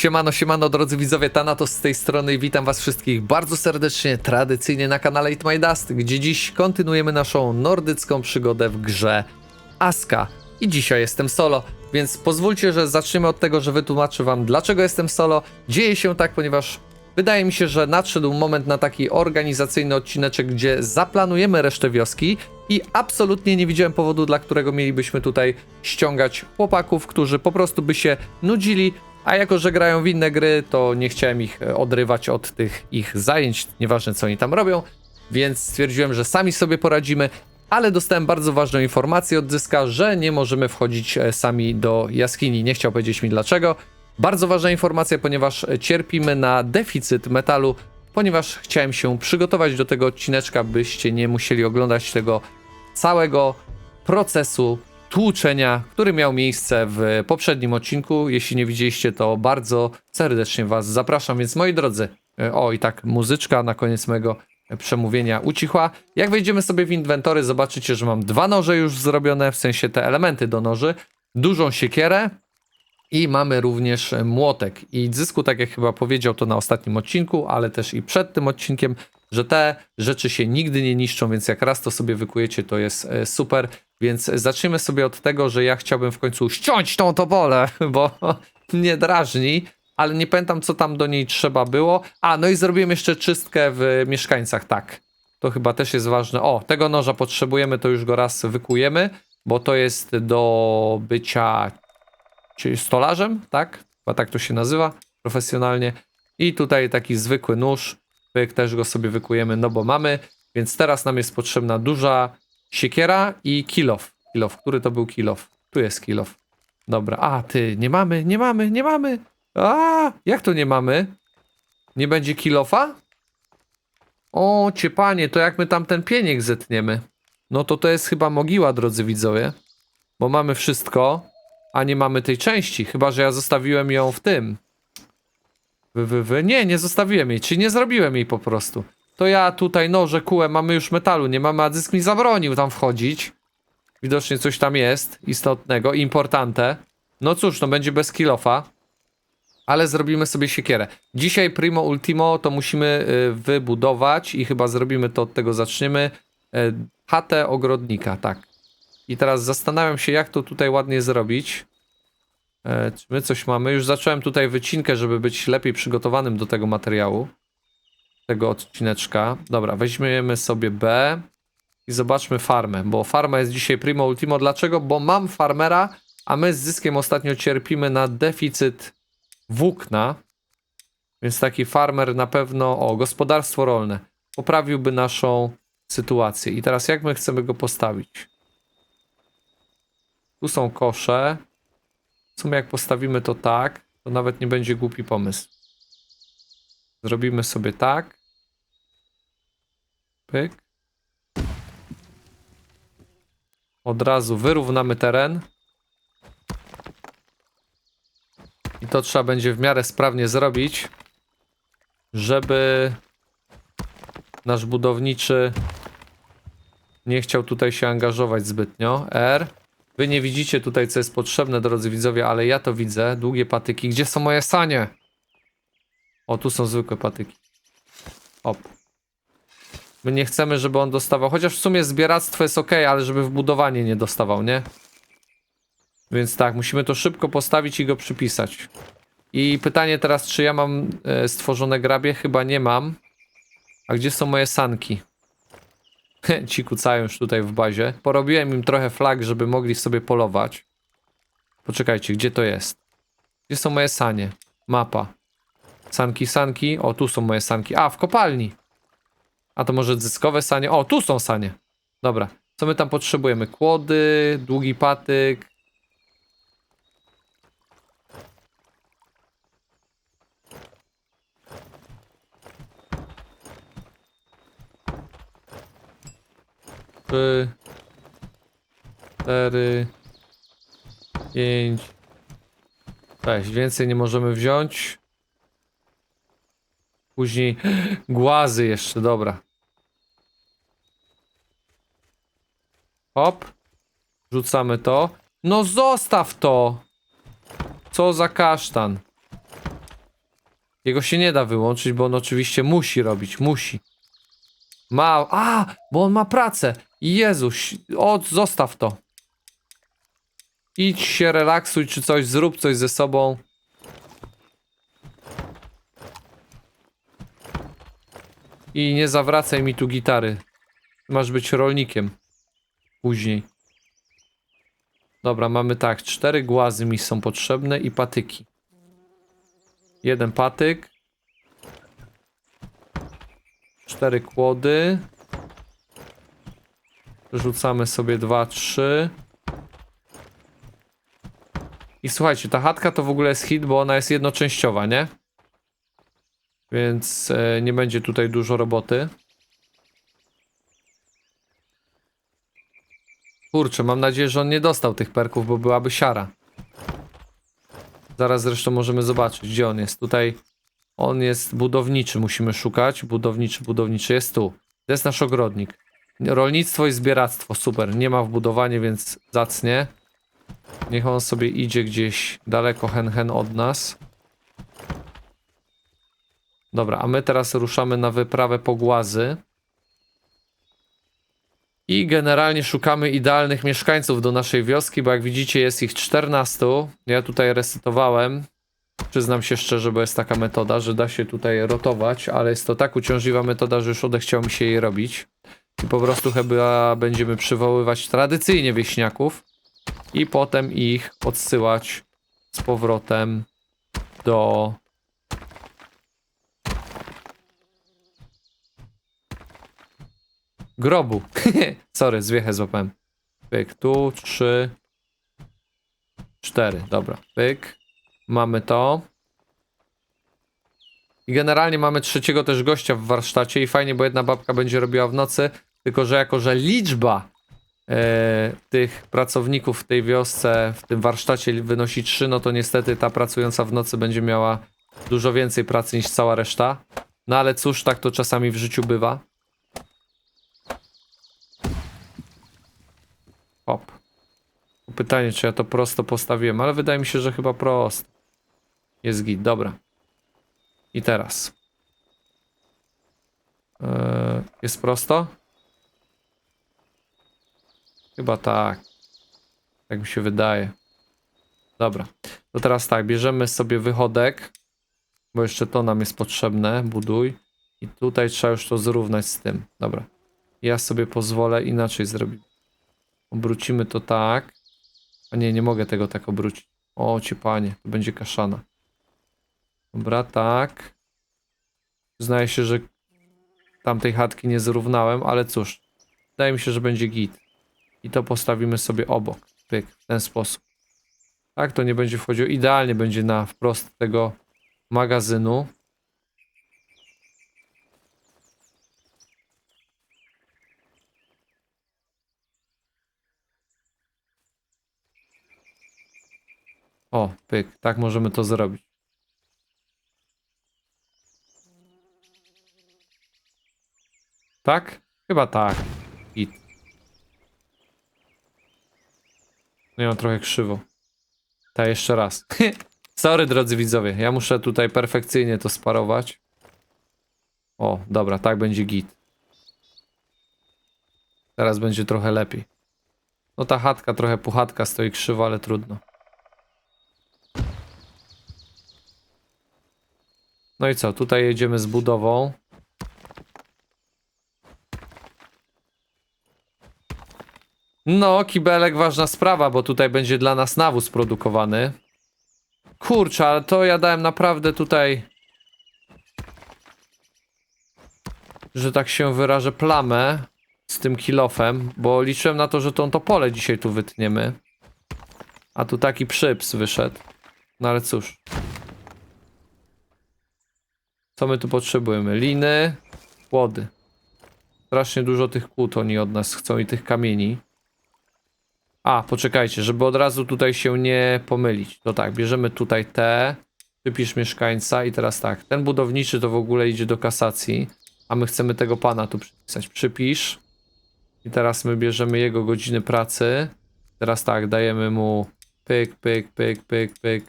Siemano, siemano drodzy widzowie, Thanatos z tej strony i witam was wszystkich bardzo serdecznie, tradycyjnie na kanale It My Dust, gdzie dziś kontynuujemy naszą nordycką przygodę w grze Aska. I dzisiaj jestem solo, więc pozwólcie, że zaczniemy od tego, że wytłumaczę wam dlaczego jestem solo. Dzieje się tak, ponieważ wydaje mi się, że nadszedł moment na taki organizacyjny odcineczek, gdzie zaplanujemy resztę wioski i absolutnie nie widziałem powodu, dla którego mielibyśmy tutaj ściągać chłopaków, którzy po prostu by się nudzili, a jako, że grają w inne gry, to nie chciałem ich e, odrywać od tych ich zajęć, nieważne co oni tam robią, więc stwierdziłem, że sami sobie poradzimy, ale dostałem bardzo ważną informację od Zyska, że nie możemy wchodzić e, sami do jaskini. Nie chciał powiedzieć mi dlaczego. Bardzo ważna informacja, ponieważ e, cierpimy na deficyt metalu, ponieważ chciałem się przygotować do tego odcineczka, byście nie musieli oglądać tego całego procesu tłuczenia, który miał miejsce w poprzednim odcinku. Jeśli nie widzieliście, to bardzo serdecznie Was zapraszam. Więc moi drodzy, e, o i tak muzyczka na koniec mojego przemówienia ucichła. Jak wejdziemy sobie w inwentory, zobaczycie, że mam dwa noże już zrobione, w sensie te elementy do noży, dużą siekierę i mamy również młotek. I Zysku, tak jak chyba powiedział to na ostatnim odcinku, ale też i przed tym odcinkiem, że te rzeczy się nigdy nie niszczą, więc jak raz to sobie wykujecie, to jest e, super. Więc zaczniemy sobie od tego, że ja chciałbym w końcu ściąć tą tobolę, bo mnie drażni, ale nie pamiętam, co tam do niej trzeba było. A, no i zrobiłem jeszcze czystkę w mieszkańcach, tak. To chyba też jest ważne. O, tego noża potrzebujemy, to już go raz wykujemy, bo to jest do bycia czyli stolarzem, tak? Chyba tak to się nazywa profesjonalnie. I tutaj taki zwykły nóż, pyk, też go sobie wykujemy, no bo mamy. Więc teraz nam jest potrzebna duża siekiera i kilof. Kilof, który to był kilof? Tu jest kilof. Dobra, a ty, nie mamy, nie mamy, nie mamy. A, jak to nie mamy? Nie będzie kilofa? O, cię panie, to jak my tam ten pieniek zetniemy? No to to jest chyba mogiła, drodzy widzowie. Bo mamy wszystko, a nie mamy tej części. Chyba, że ja zostawiłem ją w tym. Wy, wy, wy. Nie, nie zostawiłem jej, czyli nie zrobiłem jej po prostu. To ja tutaj noże kułem, mamy już metalu, nie mamy, a dysk mi zabronił tam wchodzić. Widocznie coś tam jest istotnego, importante. No cóż, no będzie bez kilofa. Ale zrobimy sobie siekierę. Dzisiaj primo ultimo to musimy y, wybudować i chyba zrobimy to, od tego zaczniemy. Y, chatę ogrodnika, tak. I teraz zastanawiam się, jak to tutaj ładnie zrobić. E, czy my coś mamy? Już zacząłem tutaj wycinkę, żeby być lepiej przygotowanym do tego materiału. Tego odcineczka. Dobra, weźmiemy sobie B i zobaczmy farmę, bo farma jest dzisiaj primo ultimo. Dlaczego? Bo mam farmera, a my z zyskiem ostatnio cierpimy na deficyt włókna. Więc taki farmer na pewno, o, gospodarstwo rolne, poprawiłby naszą sytuację. I teraz jak my chcemy go postawić? Tu są kosze. W sumie jak postawimy to tak, to nawet nie będzie głupi pomysł. Zrobimy sobie tak. Pyk. Od razu wyrównamy teren. I to trzeba będzie w miarę sprawnie zrobić, żeby nasz budowniczy nie chciał tutaj się angażować zbytnio. R. Wy nie widzicie tutaj, co jest potrzebne, drodzy widzowie, ale ja to widzę. Długie patyki. Gdzie są moje sanie? O, tu są zwykłe patyki. Op. My nie chcemy, żeby on dostawał. Chociaż w sumie zbieractwo jest ok, ale żeby w nie dostawał, nie? Więc tak, musimy to szybko postawić i go przypisać. I pytanie teraz, czy ja mam e, stworzone grabie? Chyba nie mam. A gdzie są moje sanki? Ci kucają już tutaj w bazie. Porobiłem im trochę flag, żeby mogli sobie polować. Poczekajcie, gdzie to jest? Gdzie są moje sanie? Mapa. Sanki, sanki. O, tu są moje sanki. A, w kopalni. A to może zyskowe sanie? O, tu są sanie. Dobra. Co my tam potrzebujemy? Kłody, długi patyk. Trzy, cztery, pięć, sześć. Więcej nie możemy wziąć. Później głazy jeszcze, dobra. Hop. Rzucamy to. No zostaw to! Co za kasztan. Jego się nie da wyłączyć, bo on oczywiście musi robić, musi. Ma, a, bo on ma pracę. Jezuś, o, zostaw to. Idź się, relaksuj, czy coś, zrób coś ze sobą. I nie zawracaj mi tu gitary. Masz być rolnikiem. Później. Dobra, mamy tak, cztery głazy mi są potrzebne i patyki. Jeden patyk. Cztery kłody. Rzucamy sobie dwa, trzy. I słuchajcie, ta chatka to w ogóle jest hit, bo ona jest jednoczęściowa, nie? Więc e, nie będzie tutaj dużo roboty. Kurczę, mam nadzieję, że on nie dostał tych perków, bo byłaby siara. Zaraz zresztą możemy zobaczyć, gdzie on jest. Tutaj on jest budowniczy, musimy szukać. Budowniczy, budowniczy, jest tu. To jest nasz ogrodnik. Rolnictwo i zbieractwo, super. Nie ma wbudowanie, więc zacnie. Niech on sobie idzie gdzieś daleko hen hen od nas. Dobra, a my teraz ruszamy na wyprawę po głazy. I generalnie szukamy idealnych mieszkańców do naszej wioski, bo jak widzicie jest ich 14. Ja tutaj resetowałem. Przyznam się szczerze, bo jest taka metoda, że da się tutaj rotować, ale jest to tak uciążliwa metoda, że już odechciało mi się jej robić. I po prostu chyba będziemy przywoływać tradycyjnie wieśniaków i potem ich odsyłać z powrotem do grobu. Sorry, zwiechę złapałem. Pyk, tu, trzy, cztery, dobra, pyk. Mamy to. I generalnie mamy trzeciego też gościa w warsztacie i fajnie, bo jedna babka będzie robiła w nocy, tylko że jako, że liczba e, tych pracowników w tej wiosce, w tym warsztacie wynosi 3, no to niestety ta pracująca w nocy będzie miała dużo więcej pracy niż cała reszta. No ale cóż, tak to czasami w życiu bywa. Hop. Pytanie, czy ja to prosto postawiłem, ale wydaje mi się, że chyba prosto. Jest git, dobra. I teraz. Eee, jest prosto? Chyba tak. Tak mi się wydaje. Dobra. To teraz tak, bierzemy sobie wychodek, bo jeszcze to nam jest potrzebne. Buduj. I tutaj trzeba już to zrównać z tym. Dobra. Ja sobie pozwolę inaczej zrobić. Obrócimy to tak. A nie, nie mogę tego tak obrócić. O, ci panie, to będzie kaszana. Dobra, tak. Znaje się, że tamtej chatki nie zrównałem, ale cóż. Wydaje mi się, że będzie git. I to postawimy sobie obok. Pyk, w ten sposób. Tak, to nie będzie wchodziło. Idealnie będzie na wprost tego magazynu. O, pyk, tak możemy to zrobić. Tak? Chyba tak. Git. No ja mam trochę krzywo. Ta jeszcze raz. Sorry drodzy widzowie, ja muszę tutaj perfekcyjnie to sparować. O, dobra, tak będzie git. Teraz będzie trochę lepiej. No ta chatka trochę puchatka stoi krzywo, ale trudno. No i co, tutaj jedziemy z budową. No, kibelek ważna sprawa, bo tutaj będzie dla nas nawóz produkowany. Kurczę, ale to ja dałem naprawdę tutaj... Że tak się wyrażę, plamę z tym kilofem, bo liczyłem na to, że tą to pole dzisiaj tu wytniemy. A tu taki przyps wyszedł. No ale cóż. Co my tu potrzebujemy? Liny, kłody. Strasznie dużo tych kłód oni od nas chcą i tych kamieni. A, poczekajcie, żeby od razu tutaj się nie pomylić. To tak, bierzemy tutaj te, przypisz mieszkańca i teraz tak, ten budowniczy to w ogóle idzie do kasacji, a my chcemy tego pana tu przypisać. Przypisz. I teraz my bierzemy jego godziny pracy. Teraz tak, dajemy mu pyk, pyk, pyk, pyk, pyk.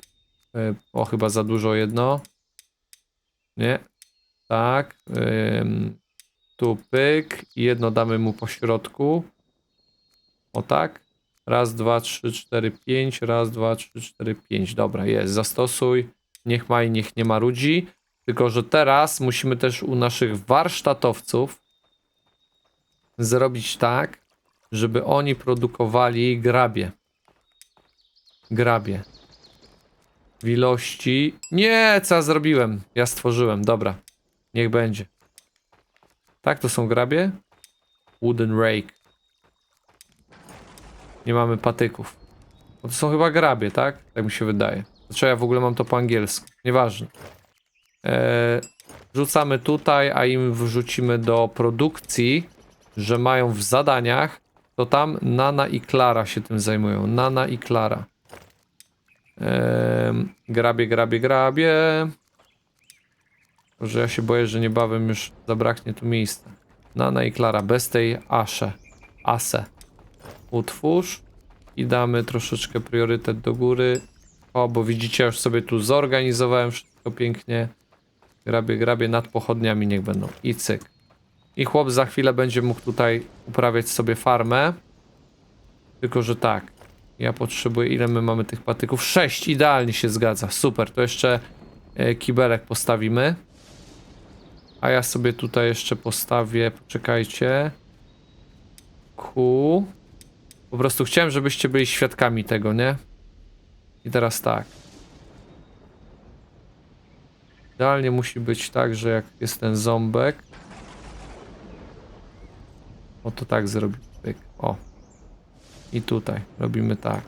Y, O, chyba za dużo jedno. Nie. Tak. Ym, tu pyk. I jedno damy mu po środku. O tak. Raz, dwa, trzy, cztery, pięć. Raz, dwa, trzy, cztery, pięć. Dobra, jest. Zastosuj. Niech ma i niech nie marudzi. Tylko, że teraz musimy też u naszych warsztatowców zrobić tak, żeby oni produkowali grabie. Grabie. W ilości... Nie, co zrobiłem? Ja stworzyłem, dobra. Niech będzie. Tak, to są grabie? Wooden rake. Nie mamy patyków. No to są chyba grabie, tak? Tak mi się wydaje. Dlaczego ja w ogóle mam to po angielsku? Nieważne. Eee, rzucamy tutaj, a im wrzucimy do produkcji, że mają w zadaniach, to tam Nana i Klara się tym zajmują. Nana i Klara. Grabie, grabie, grabie. Że ja się boję, że niebawem już zabraknie tu miejsca. Nana i Klara, bez tej Asze. Ase. Utwórz. I damy troszeczkę priorytet do góry. O, bo widzicie, ja już sobie tu zorganizowałem wszystko pięknie. Grabie, grabie nad pochodniami niech będą. I cyk. I chłop za chwilę będzie mógł tutaj uprawiać sobie farmę. Tylko, że tak. Ja potrzebuję, ile my mamy tych patyków? Sześć, idealnie się zgadza. Super, to jeszcze e, kibelek postawimy. A ja sobie tutaj jeszcze postawię, poczekajcie. Ku. Po prostu chciałem, żebyście byli świadkami tego, nie? I teraz tak. Idealnie musi być tak, że jak jest ten ząbek. O to tak zrobić. Pyk. O. I tutaj robimy tak.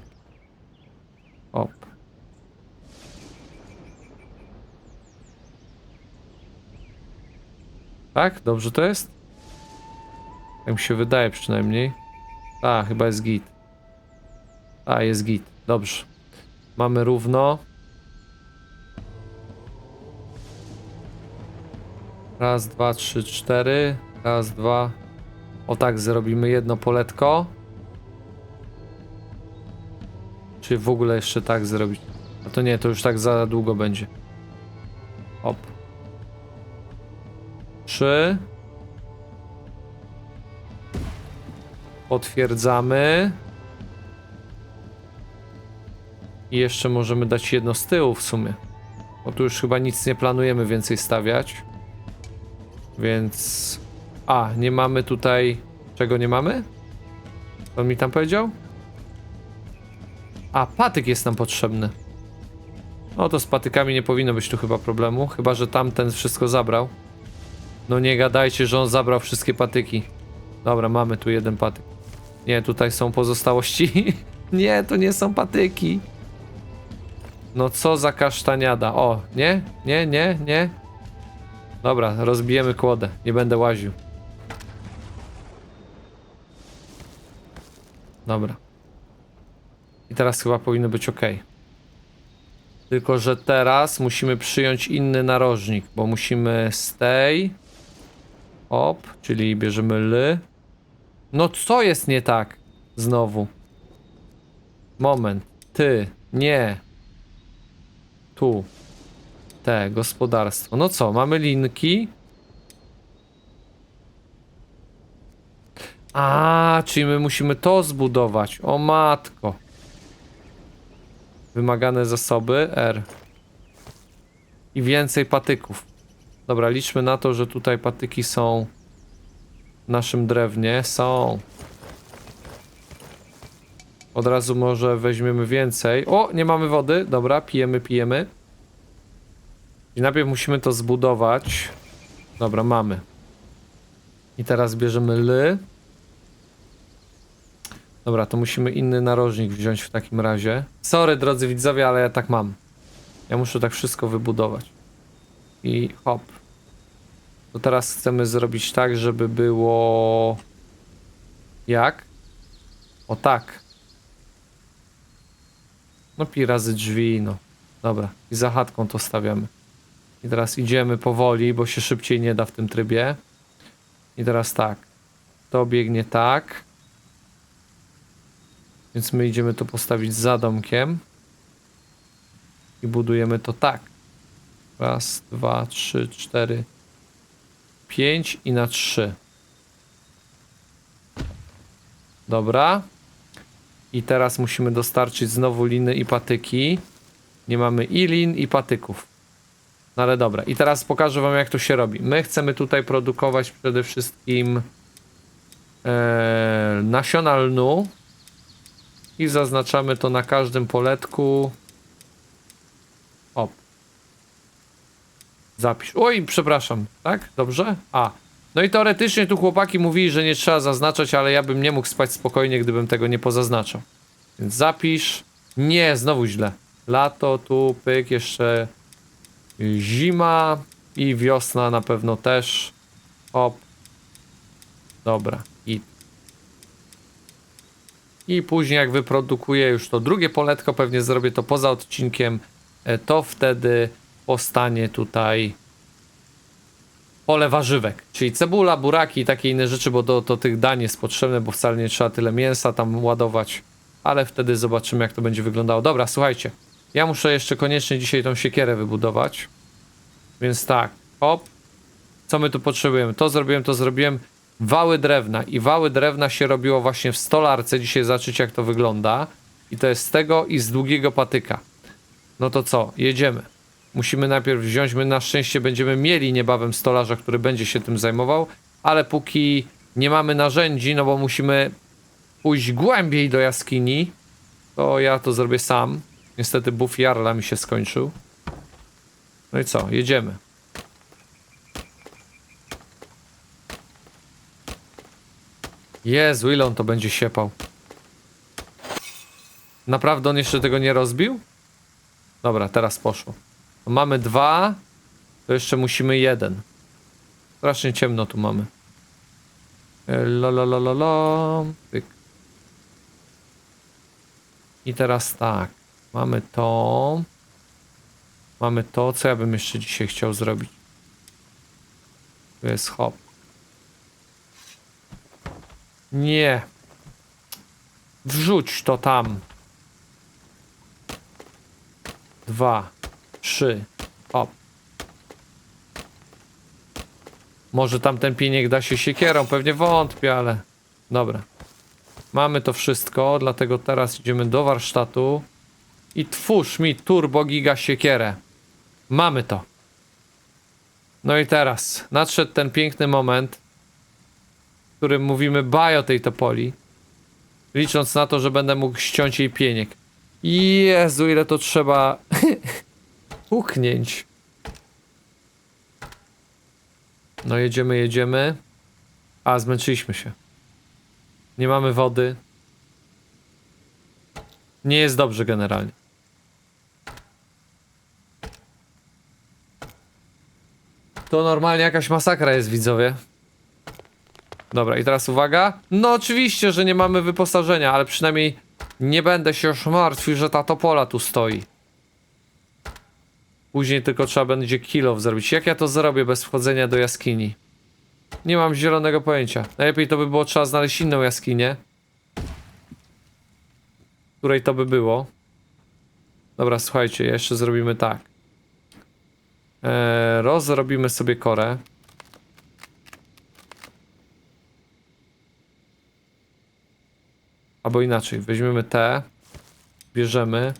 Op. Tak? Dobrze to jest? Jak mi się wydaje przynajmniej. A, chyba jest git. A, jest git. Dobrze. Mamy równo. Raz, dwa, trzy, cztery. Raz, dwa. O tak, zrobimy jedno poletko. Czy w ogóle jeszcze tak zrobić? A to nie, to już tak za długo będzie. Hop. Trzy. Potwierdzamy. I jeszcze możemy dać jedno z tyłu w sumie. Bo tu już chyba nic nie planujemy więcej stawiać. Więc... A, nie mamy tutaj... Czego nie mamy? On mi tam powiedział? A, patyk jest nam potrzebny. No to z patykami nie powinno być tu chyba problemu. Chyba, że tamten wszystko zabrał. No nie gadajcie, że on zabrał wszystkie patyki. Dobra, mamy tu jeden patyk. Nie, tutaj są pozostałości. nie, to nie są patyki. No co za kasztaniada. O, nie, nie, nie, nie. Dobra, rozbijemy kłodę. Nie będę łaził. Dobra. I teraz chyba powinno być ok. Tylko, że teraz musimy przyjąć inny narożnik, bo musimy stay. Op, czyli bierzemy ly. No co jest nie tak? Znowu. Moment. Ty. Nie. Tu. Te, gospodarstwo. No co, mamy linki. A, czyli my musimy to zbudować. O matko. Wymagane zasoby R. I więcej patyków. Dobra, liczmy na to, że tutaj patyki są w naszym drewnie. Są. Od razu może weźmiemy więcej. O, nie mamy wody. Dobra, pijemy, pijemy. I najpierw musimy to zbudować. Dobra, mamy. I teraz bierzemy ly. Dobra, to musimy inny narożnik wziąć w takim razie. Sorry, drodzy widzowie, ale ja tak mam. Ja muszę tak wszystko wybudować. I hop. To teraz chcemy zrobić tak, żeby było... Jak? O tak. No pi razy drzwi, no. Dobra, i za to stawiamy. I teraz idziemy powoli, bo się szybciej nie da w tym trybie. I teraz tak. To biegnie tak. Więc my idziemy to postawić za domkiem. I budujemy to tak. Raz, dwa, trzy, cztery, pięć i na trzy. Dobra. I teraz musimy dostarczyć znowu liny i patyki. Nie mamy i lin, i patyków. No ale dobra. I teraz pokażę wam, jak to się robi. My chcemy tutaj produkować przede wszystkim e, nasiona lnu. I zaznaczamy to na każdym poletku. Op. Zapisz. Oj, przepraszam. Tak? Dobrze? A. No i teoretycznie tu chłopaki mówili, że nie trzeba zaznaczać, ale ja bym nie mógł spać spokojnie, gdybym tego nie pozaznaczał. Więc zapisz. Nie, znowu źle. Lato, tu, pyk, jeszcze zima i wiosna na pewno też. Hop. Dobra. I i później jak wyprodukuję już to drugie poletko, pewnie zrobię to poza odcinkiem, e, to wtedy powstanie tutaj pole warzywek, czyli cebula, buraki i takie inne rzeczy, bo do, do tych dań jest potrzebne, bo wcale nie trzeba tyle mięsa tam ładować, ale wtedy zobaczymy jak to będzie wyglądało. Dobra, słuchajcie, ja muszę jeszcze koniecznie dzisiaj tą siekierę wybudować, więc tak, hop, co my tu potrzebujemy? To zrobiłem, to zrobiłem. Wały drewna. I wały drewna się robiło właśnie w stolarce. Dzisiaj zobaczycie, jak to wygląda. I to jest z tego i z długiego patyka. No to co? Jedziemy. Musimy najpierw wziąć. My na szczęście będziemy mieli niebawem stolarza, który będzie się tym zajmował. Ale póki nie mamy narzędzi, no bo musimy pójść głębiej do jaskini, to ja to zrobię sam. Niestety buff Jarla mi się skończył. No i co? Jedziemy. Jezu, ile on to będzie siepał. Naprawdę on jeszcze tego nie rozbił? Dobra, teraz poszło. Mamy dwa, to jeszcze musimy jeden. Strasznie ciemno tu mamy. E, La la la la la. Pyk. I teraz tak. Mamy to. Mamy to, co ja bym jeszcze dzisiaj chciał zrobić. Tu jest hop. Nie. Wrzuć to tam. Dwa, trzy. Hop. Może tam ten pieniek da się siekierą, pewnie wątpię, ale... Dobra. Mamy to wszystko, dlatego teraz idziemy do warsztatu i twórz mi turbo giga siekierę. Mamy to. No i teraz nadszedł ten piękny moment, którym mówimy bye o tej topoli, licząc na to, że będę mógł ściąć jej pieniek. Jezu, ile to trzeba puknięć. No jedziemy, jedziemy. A, zmęczyliśmy się. Nie mamy wody. Nie jest dobrze generalnie. To normalnie jakaś masakra jest, widzowie. Dobra, i teraz uwaga. No oczywiście, że nie mamy wyposażenia, ale przynajmniej nie będę się już martwił, że ta topola tu stoi. Później tylko trzeba będzie kilow zrobić. Jak ja to zrobię bez wchodzenia do jaskini? Nie mam zielonego pojęcia. Najlepiej to by było trzeba znaleźć inną jaskinię. Której to by było. Dobra, słuchajcie, jeszcze zrobimy tak. Eee, rozrobimy sobie korę. Albo inaczej, weźmiemy te, bierzemy,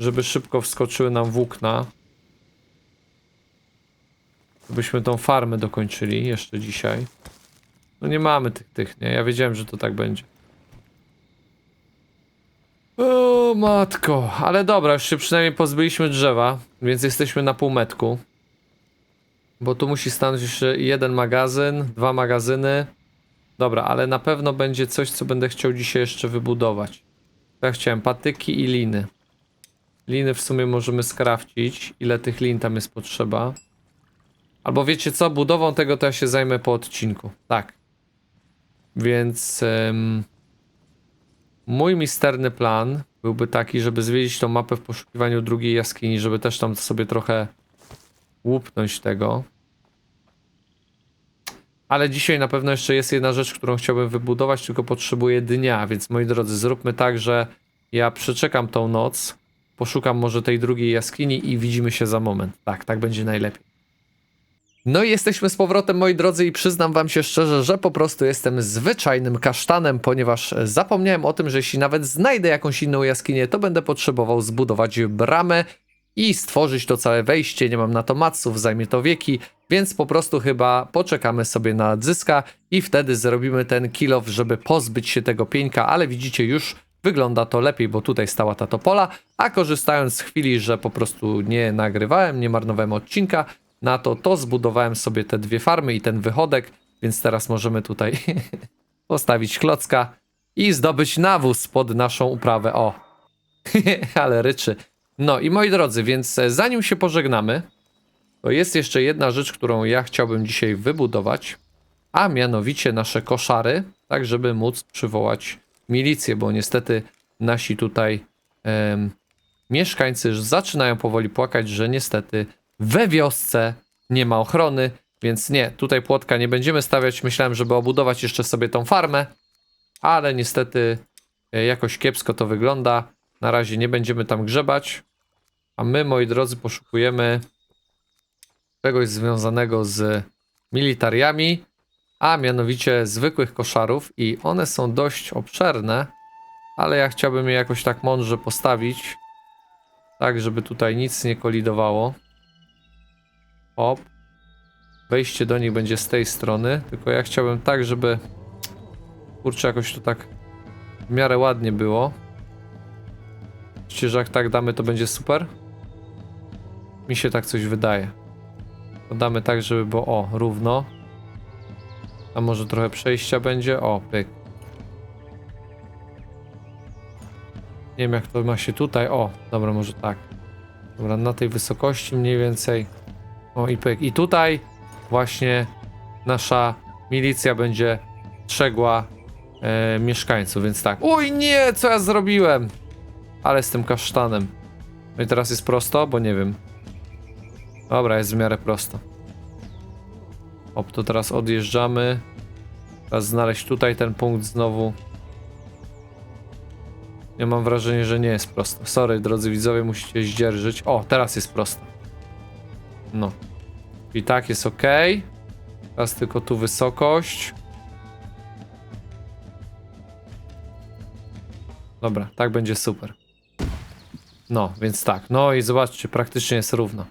żeby szybko wskoczyły nam włókna. Żebyśmy tą farmę dokończyli jeszcze dzisiaj. No nie mamy tych, tych, nie? Ja wiedziałem, że to tak będzie. O matko, ale dobra, już się przynajmniej pozbyliśmy drzewa, więc jesteśmy na półmetku. Bo tu musi stanąć jeszcze jeden magazyn, dwa magazyny. Dobra, ale na pewno będzie coś, co będę chciał dzisiaj jeszcze wybudować. Ja chciałem patyki i liny. Liny w sumie możemy skrafcić. Ile tych lin tam jest potrzeba. Albo wiecie co, budową tego to ja się zajmę po odcinku. Tak. Więc em, mój misterny plan byłby taki, żeby zwiedzić tą mapę w poszukiwaniu drugiej jaskini, żeby też tam sobie trochę łupnąć tego. Ale dzisiaj na pewno jeszcze jest jedna rzecz, którą chciałbym wybudować, tylko potrzebuję dnia, więc moi drodzy, zróbmy tak, że ja przeczekam tą noc poszukam może tej drugiej jaskini i widzimy się za moment. Tak, tak będzie najlepiej. No i jesteśmy z powrotem, moi drodzy, i przyznam wam się szczerze, że po prostu jestem zwyczajnym kasztanem, ponieważ zapomniałem o tym, że jeśli nawet znajdę jakąś inną jaskinię, to będę potrzebował zbudować bramę i stworzyć to całe wejście. Nie mam na to maców, zajmie to wieki, więc po prostu chyba poczekamy sobie na odzyska i wtedy zrobimy ten kill off, żeby pozbyć się tego pieńka, ale widzicie już wygląda to lepiej, bo tutaj stała ta topola, a korzystając z chwili, że po prostu nie nagrywałem, nie marnowałem odcinka, na to to zbudowałem sobie te dwie farmy i ten wychodek, więc teraz możemy tutaj postawić klocka i zdobyć nawóz pod naszą uprawę. O, ale ryczy. No i moi drodzy, więc e, zanim się pożegnamy, to jest jeszcze jedna rzecz, którą ja chciałbym dzisiaj wybudować, a mianowicie nasze koszary, tak żeby móc przywołać milicję, bo niestety nasi tutaj em, mieszkańcy zaczynają powoli płakać, że niestety we wiosce nie ma ochrony, więc nie, tutaj płotka nie będziemy stawiać. Myślałem, żeby obudować jeszcze sobie tą farmę, ale niestety e, jakoś kiepsko to wygląda. Na razie nie będziemy tam grzebać, a my, moi drodzy, poszukujemy czegoś związanego z militariami, a mianowicie zwykłych koszarów i one są dość obszerne, ale ja chciałbym je jakoś tak mądrze postawić, tak żeby tutaj nic nie kolidowało. Hop. Wejście do nich będzie z tej strony, tylko ja chciałbym tak, żeby kurczę jakoś to tak w miarę ładnie było. Myślicie, że jak tak damy, to będzie super? Mi się tak coś wydaje. To damy tak, żeby było o, równo. A może trochę przejścia będzie? O, pyk. Nie wiem jak to ma się tutaj. O, dobra, może tak. Dobra, na tej wysokości mniej więcej. O, i pyk. I tutaj właśnie nasza milicja będzie strzegła e, mieszkańców, więc tak. Uj, nie, co ja zrobiłem? Ale z tym kasztanem. No i teraz jest prosto, bo nie wiem. Dobra, jest w miarę prosto. Op, to teraz odjeżdżamy. Teraz znaleźć tutaj ten punkt znowu. Ja mam wrażenie, że nie jest prosto. Sorry, drodzy widzowie, musicie zdzierżyć. O, teraz jest prosto. No. I tak jest ok. Teraz tylko tu wysokość. Dobra, tak będzie super. No, więc tak. No i zobaczcie, praktycznie jest równo.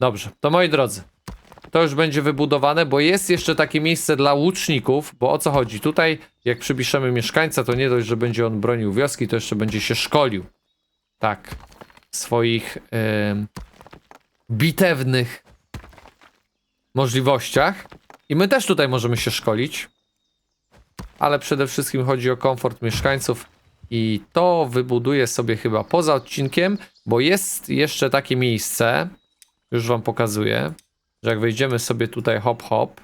Dobrze, to moi drodzy, to już będzie wybudowane, bo jest jeszcze takie miejsce dla łuczników, bo o co chodzi? Tutaj, jak przypiszemy mieszkańca, to nie dość, że będzie on bronił wioski, to jeszcze będzie się szkolił. Tak. Swoich em, bitewnych możliwościach. I my też tutaj możemy się szkolić. Ale przede wszystkim chodzi o komfort mieszkańców. I to wybuduję sobie chyba poza odcinkiem, bo jest jeszcze takie miejsce, już wam pokazuję, że jak wejdziemy sobie tutaj hop hop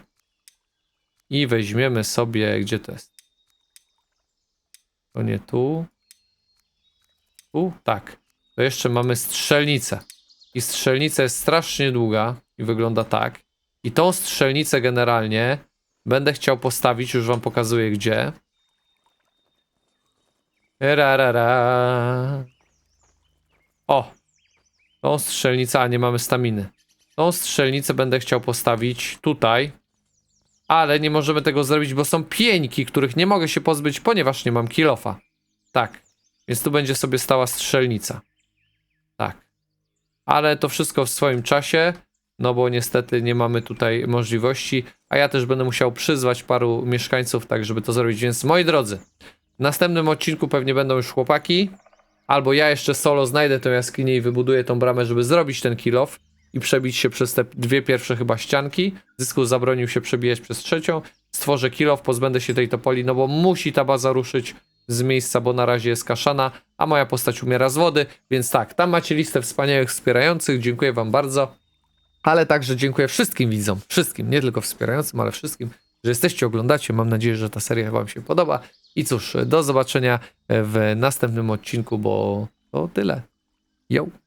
i weźmiemy sobie, gdzie to jest? To nie tu. Tu? Tak. To jeszcze mamy strzelnicę. I strzelnica jest strasznie długa i wygląda tak. I tą strzelnicę generalnie będę chciał postawić, już wam pokazuję gdzie. Ra, ra, ra. O! Tą strzelnicę, a nie mamy staminy. Tą strzelnicę będę chciał postawić tutaj. Ale nie możemy tego zrobić, bo są pieńki, których nie mogę się pozbyć, ponieważ nie mam kilofa. Tak. Więc tu będzie sobie stała strzelnica. Tak. Ale to wszystko w swoim czasie, no bo niestety nie mamy tutaj możliwości, a ja też będę musiał przyzwać paru mieszkańców, tak żeby to zrobić. Więc moi drodzy, w następnym odcinku pewnie będą już chłopaki, albo ja jeszcze solo znajdę tę jaskinię i wybuduję tą bramę, żeby zrobić ten kill off i przebić się przez te dwie pierwsze chyba ścianki. Zysku zabronił się przebijać przez trzecią. Stworzę kill off, pozbędę się tej topoli, no bo musi ta baza ruszyć z miejsca, bo na razie jest kaszana, a moja postać umiera z wody, więc tak, tam macie listę wspaniałych wspierających, dziękuję wam bardzo, ale także dziękuję wszystkim widzom, wszystkim, nie tylko wspierającym, ale wszystkim, że jesteście, oglądacie, mam nadzieję, że ta seria wam się podoba i cóż, do zobaczenia w następnym odcinku, bo to tyle. Yo!